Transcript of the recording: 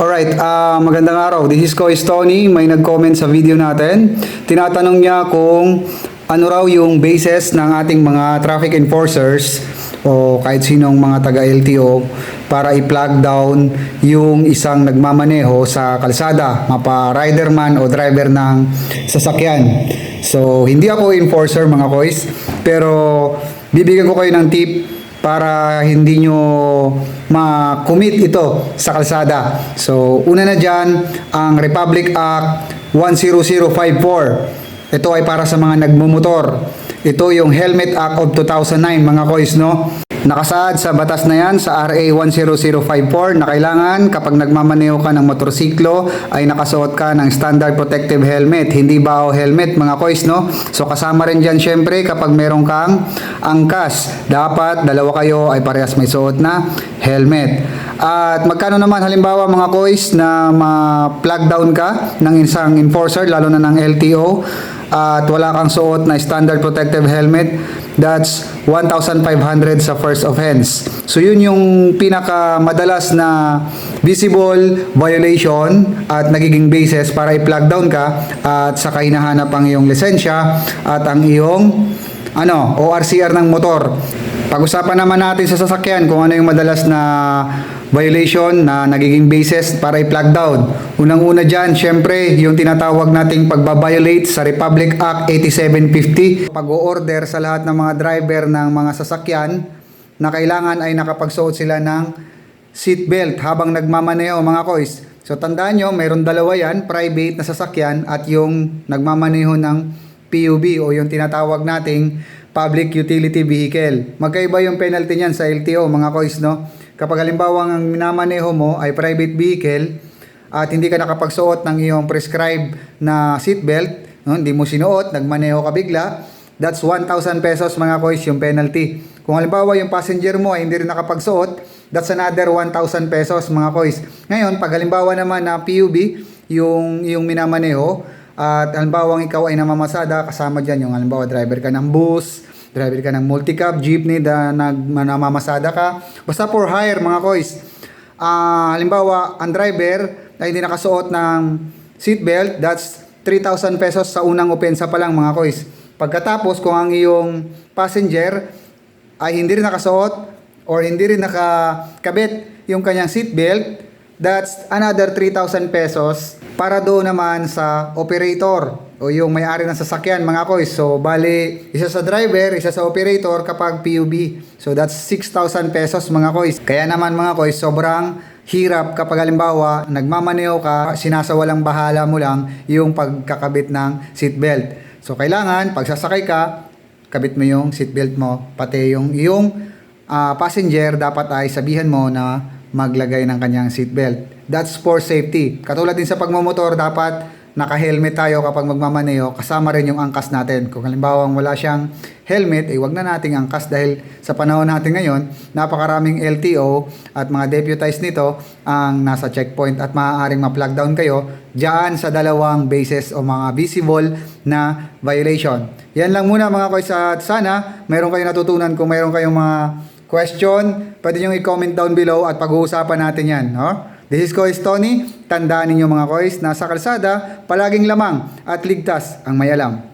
Alright, ah, magandang araw. This is Kois Tony. May nag-comment sa video natin. Tinatanong niya kung ano raw yung basis ng ating mga traffic enforcers o kahit sinong mga taga-LTO para i-plug down yung isang nagmamaneho sa kalsada, mapa rider man o driver ng sasakyan. So, hindi ako enforcer mga kois, pero bibigyan ko kayo ng tip para hindi nyo ma-commit ito sa kalsada. So, una na dyan, ang Republic Act 10054. Ito ay para sa mga nagmumotor. Ito yung Helmet Act of 2009, mga kois, no? Nakasaad sa batas na yan sa RA 10054 na kailangan kapag nagmamaneho ka ng motorsiklo ay nakasuot ka ng standard protective helmet. Hindi ba o helmet mga kois no? So kasama rin dyan syempre kapag meron kang angkas. Dapat dalawa kayo ay parehas may suot na helmet. At magkano naman halimbawa mga kois na ma-plug down ka ng isang enforcer lalo na ng LTO at wala kang suot na standard protective helmet, that's 1,500 sa first offense. So yun yung pinaka madalas na visible violation at nagiging basis para i-plug down ka at saka hinahanap ang iyong lisensya at ang iyong ano, ORCR ng motor. Pag-usapan naman natin sa sasakyan kung ano yung madalas na violation na nagiging basis para i-plug down. Unang-una dyan, syempre, yung tinatawag nating pagbabiolate sa Republic Act 8750. Pag-o-order sa lahat ng mga driver ng mga sasakyan na kailangan ay nakapagsuot sila ng seatbelt habang nagmamaneho mga kois. So tandaan nyo, mayroon dalawa yan, private na sasakyan at yung nagmamaneho ng PUV o yung tinatawag nating public utility vehicle. Magkaiba yung penalty niyan sa LTO mga kois no. Kapag halimbawa ang minamaneho mo ay private vehicle at hindi ka nakapagsuot ng iyong prescribed na seatbelt, no, hindi mo sinuot, nagmaneho ka bigla, that's 1,000 pesos mga kois yung penalty. Kung halimbawa yung passenger mo ay hindi rin nakapagsuot, that's another 1,000 pesos mga kois. Ngayon, pag halimbawa naman na PUB, yung, yung minamaneho, at halimbawa ikaw ay namamasada, kasama dyan yung halimbawa driver ka ng bus, driver ka ng multicab, jeepney, na, nag, namamasada ka. Basta for hire mga kois. Ah, halimbawa, ang driver ay hindi nakasuot ng seatbelt, that's 3,000 pesos sa unang opensa pa lang mga kois. Pagkatapos, kung ang iyong passenger ay hindi rin nakasuot or hindi rin nakakabit yung kanyang seatbelt, that's another 3,000 pesos para doon naman sa operator o yung may-ari ng sasakyan mga kois. So, bali, isa sa driver, isa sa operator kapag PUB. So, that's 6,000 pesos mga kois. Kaya naman mga kois, sobrang hirap kapag halimbawa nagmamaneho ka, sinasawalang bahala mo lang yung pagkakabit ng seatbelt. So, kailangan, pag sasakay ka, kabit mo yung seatbelt mo, pati yung iyong ah, passenger dapat ay sabihan mo na maglagay ng kanyang seatbelt. That's for safety. Katulad din sa pagmamotor, dapat naka-helmet tayo kapag magmamaneho, kasama rin yung angkas natin. Kung halimbawa wala siyang helmet, eh wag na nating angkas dahil sa panahon natin ngayon, napakaraming LTO at mga deputized nito ang nasa checkpoint at maaaring ma-plug down kayo diyan sa dalawang bases o mga visible na violation. Yan lang muna mga koys at sana mayroon kayong natutunan kung mayroon kayong mga question, pwede nyo i-comment down below at pag-uusapan natin yan. No? This is Kois Tony. Tandaan ninyo mga kois, nasa kalsada, palaging lamang at ligtas ang may alam.